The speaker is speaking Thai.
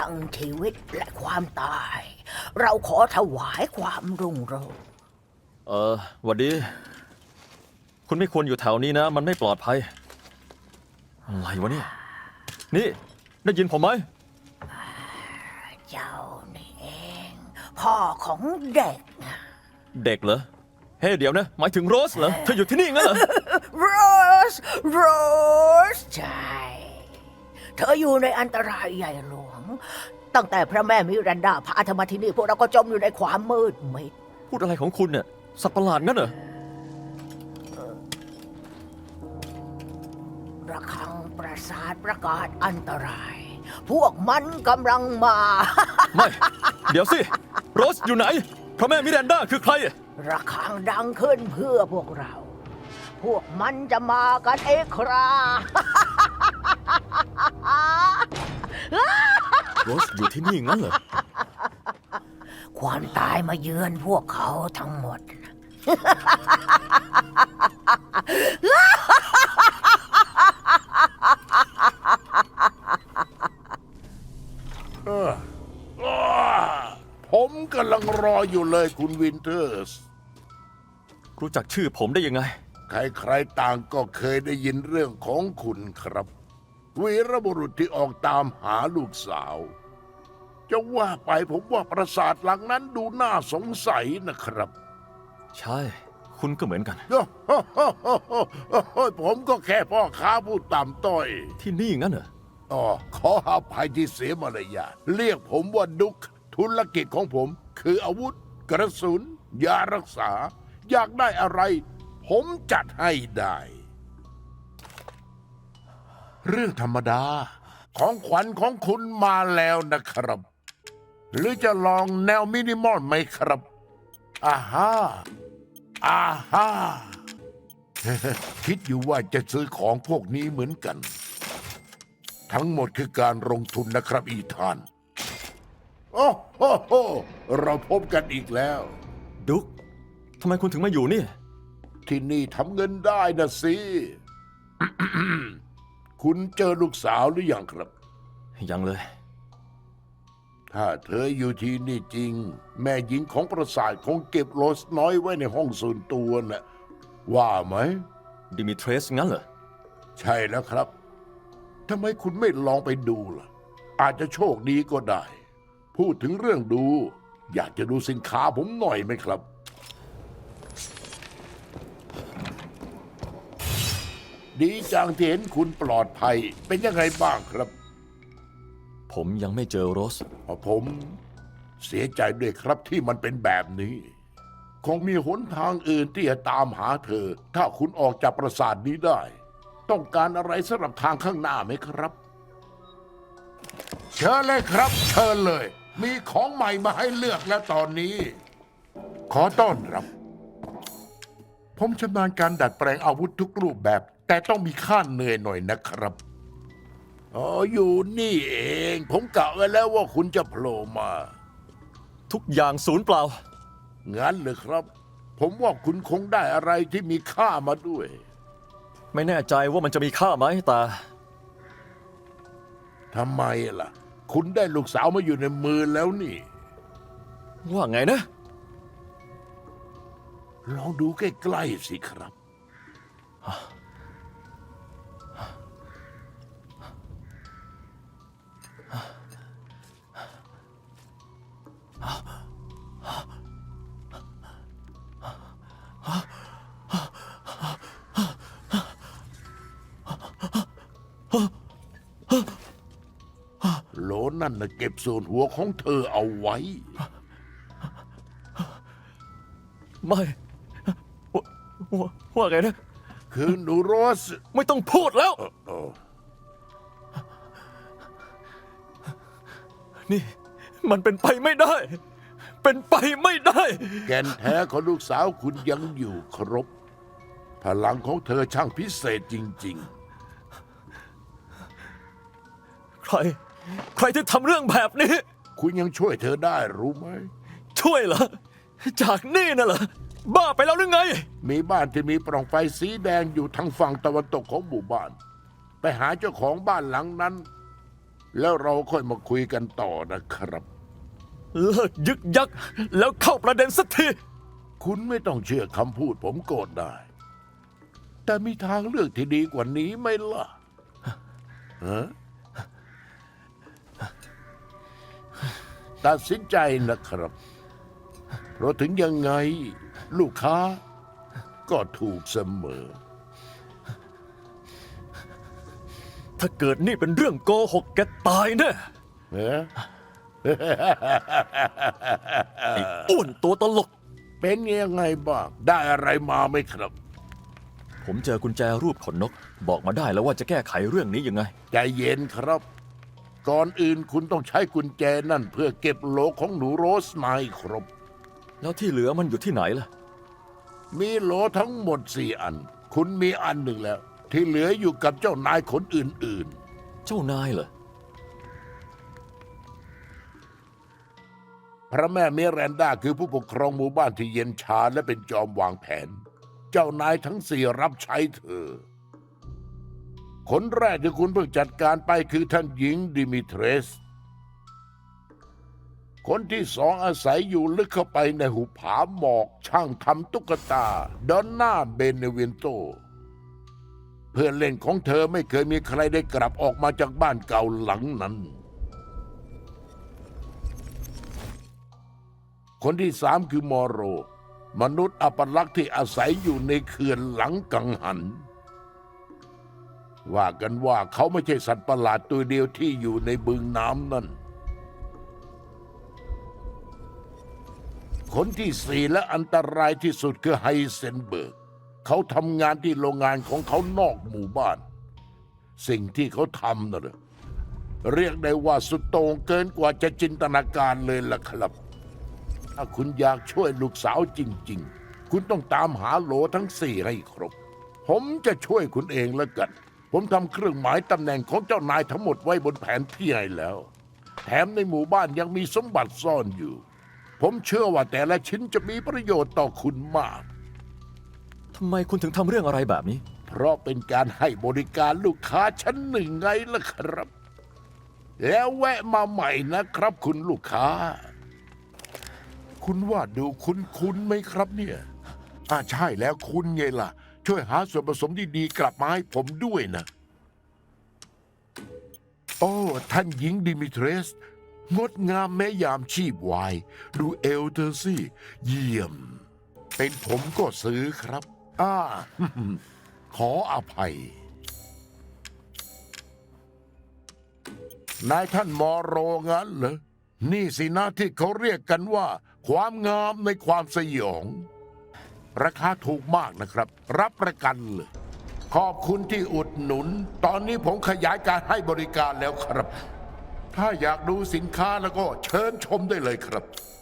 ทั้งชีวิตและความตาย เราขอถวายความรุ่งโรจน์เออหวัดดี คุณไม่ควรอยู่แถวนี้นะ มันไม่ปลอดภัย อะไรวะเนี่ย นี่ ได้ยินผมไหม เจ้านี่เอง พ่อของเด็กนะเด็กเหรอ เฮ้ยเดี๋ยวนะ หมายถึงโรสเหรอ เธออยู่ที่นี่งั้นเหรอ โรส โรสใช่เธออยู่ในอันตรายใหญ่หลวง ตั้งแต่พระแม่มิรันดาพาเธอมาที่นี่พวกเราก็จมอยู่ในความมืดมิดพูดอะไรของคุณเนี่ยสัตว์ประหลาดงั้นเหรอระฆังประสาทประกาศอันตราย พวกมันกำลังมา ไม่ เดี๋ยวสิ โรสอยู่ไหน พระแม่มิแรนดาคือใคร ระฆังดังขึ้นเพื่อพวกเรา พวกมันจะมากันเอกคราโรสอยู่ที่นี่งั้นเหรอ ความตายมาเยือนพวกเขาทั้งหมดผมกำลังรออยู่เลยคุณวินเทอร์ส รู้จักชื่อผมได้ยังไง ใครๆต่างก็เคยได้ยินเรื่องของคุณครับ วีรบุรุษที่ออกตามหาลูกสาว จะว่าไปผมว่าปราสาทหลังนั้นดูน่าสงสัยนะครับใช่ คุณก็เหมือนกันผมก็แค่พ่อค้าผู้ต่ำต้อย ที่นี่งั้นเหรอ อ๋อขออภัยที่เสียมารยาทเรียกผมว่าดุก ธุรกิจของผม คืออาวุธ กระสุนยารักษา อยากได้อะไร ผมจัดให้ได้ เรื่องธรรมดา ของขวัญของคุณมาแล้วนะครับ หรือจะลองแนวมินิมอลไหมครับอาฮ่าอาฮ่า คิดอยู่ว่าจะซื้อของพวกนี้เหมือนกัน ทั้งหมดคือการลงทุนนะครับอีธาน โอ้โหโหเราพบกันอีกแล้ว ดุ๊กทำไมคุณถึงมาอยู่นี่ ที่นี่ทำเงินได้นะสิ คุณเจอลูกสาวหรือยังครับ ยังเลย ถ้าเธออยู่ที่นี่จริง แม่หญิงของประสาทคงเก็บโรสน้อยไว้ในห้องส่วนตัวน่ะ ว่าไหม ดิมิเทรสงั้นเหรอ ใช่แล้วครับทำไมคุณไม่ลองไปดูล่ะ อาจจะโชคดีก็ได้ พูดถึงเรื่องดู อยากจะดูสินค้าผมหน่อยไหมครับ ดีจังที่เห็นคุณปลอดภัยเป็นยังไงบ้างครับ ผมยังไม่เจอโรสพราะผมเสียใจด้วยครับที่มันเป็นแบบนี้ คงมีหนทางอื่นที่จะตามหาเธอ ถ้าคุณออกจากปราสาทนี้ได้ ต้องการอะไรสำหรับทางข้างหน้าไหมครับ เชิญเลยครับ เชิญเลย มีของใหม่มาให้เลือกแล้วตอนนี้ ขอต้อนรับ ผมชำนาญการดัดแปลงอาวุธทุกรูปแบบ แต่ต้องมีค่าเหนื่อยหน่อยนะครับ อ๋ออยู่นี่เอง ผมกะไว้แล้วว่าคุณจะโผล่มา ทุกอย่างศูนย์เปล่า งั้นเลยครับ ผมว่าคุณคงได้อะไรที่มีค่ามาด้วย ไม่แน่ใจว่ามันจะมีค่าไหมแต่ทำไมล่ะ คุณได้ลูกสาวมาอยู่ในมือแล้วนี่ ว่าไงนะ ลองดูใกล้ๆสิครับ นั่นนะเก็บส่วนหัวของเธอเอาไว้ ไม่ว่าว่าว่าไงนะ คือหนูโรสไม่ต้องพูดแล้ว เอ่อนี่ มันเป็นไปไม่ได้ เป็นไปไม่ได้ แก่นแท้ของลูกสาวคุณยังอยู่ครบ พลังของเธอช่างพิเศษจริงใคร ใครที่ทำเรื่องแบบนี้ๆคุณยังช่วยเธอได้รู้ไหม ช่วยเหรอ จากนี่น่ะเหรอ บ้าไปแล้วหรือไง มีบ้านที่มีปล่องไฟสีแดงอยู่ทางฝั่งตะวันตกของหมู่บ้าน ไปหาเจ้าของบ้านหลังนั้น แล้วเราค่อยมาคุยกันต่อนะครับ เลิกยึกยักแล้วเข้าประเด็นสักทีคุณไม่ต้องเชื่อคำพูดผมโกรธได้ แต่มีทางเลือกที่ดีกว่านี้ไหมล่ะฮะ ตัดสินใจนะครับ เพราะถึงยังไงลูกค้าก็ถูกเสมอ ถ้าเกิดนี่เป็นเรื่องโกหกแกตายแน่เอ๊ะไอ้อ้วนตัวตลก เป็นยังไงบ้าง ได้อะไรมาไหมครับ ผมเจอกุญแจรูปขนนก บอกมาได้แล้วว่าจะแก้ไขเรื่องนี้ยังไง ใจเย็นครับ ก่อนอื่นคุณต้องใช้กุญแจนั่น เพื่อเก็บโหลของหนูโรสมาให้ครบ แล้วที่เหลือมันอยู่ที่ไหนล่ะ มีโหลทั้งหมดสี่อัน คุณมีอันหนึ่งแล้ว ที่เหลืออยู่กับเจ้านายคนอื่นเจ้านายเหรอๆ พระแม่เมแรนดาคือผู้ปกครองหมู่บ้านที่เย็นชาและเป็นจอมวางแผน เจ้านายทั้งสี่รับใช้เธอ คนแรกที่คุณเพิ่งจัดการไปคือท่านหญิงดิมิเทรส คนที่สองอาศัยอยู่ลึกเข้าไปในหุบผาหมอกช่างทำตุ๊กตา ดอนน่าเบเนเวนโต เพื่อนเล่นของเธอไม่เคยมีใครได้กลับออกมาจากบ้านเก่าหลังนั้น คนที่สามคือมอโร มนุษย์อัปลักษ์ที่อาศัยอยู่ในเขื่อนหลังกังหัน ว่ากันว่าเขาไม่ใช่สัตว์ประหลาดตัวเดียวที่อยู่ในบึงน้ำนั่น คนที่สี่และอันตรายที่สุดคือไฮเซนเบิร์ก เขาทำงานที่โรงงานของเขานอกหมู่บ้าน สิ่งที่เขาทำน่ะเรอเรียกได้ว่าสุดโต่งเกินกว่าจะจินตนาการเลยล่ะครับ ถ้าคุณอยากช่วยลูกสาวจริง ๆ คุณต้องตามหาโหลทั้งสี่ให้ครบ ผมจะช่วยคุณเองแล้วกัน ผมทำเครื่องหมายตำแหน่งของเจ้านายทั้งหมดไว้บนแผนที่ให้แล้ว แถมในหมู่บ้านยังมีสมบัติซ่อนอยู่ ผมเชื่อว่าแต่ละชิ้นจะมีประโยชน์ต่อคุณมาก ทำไมคุณถึงทำเรื่องอะไรแบบนี้ เพราะเป็นการให้บริการลูกค้าชั้นหนึ่งไงล่ะครับ แล้วแวะมาใหม่นะครับคุณลูกค้า คุณว่าดูคุ้นๆไหมครับเนี่ยอ่าใช่แล้วคุณไงล่ะ ช่วยหาส่วนผสมดีๆกลับมาให้ผมด้วยนะ โอ้ ท่านหญิงดิมิเทรส งดงามแม้ยามชีพวาย ดูเอลเธอสิเยี่ยม เป็นผมก็ซื้อครับอ่าขออภัย นายท่านมอโรงั้นเหรอ นี่สินะที่เขาเรียกกันว่า ความงามในความสยอง ราคาถูกมากนะครับ รับประกันเลย ขอบคุณที่อุดหนุน ตอนนี้ผมขยายการให้บริการแล้วครับ ถ้าอยากดูสินค้าแล้วก็เชิญชมได้เลยครับ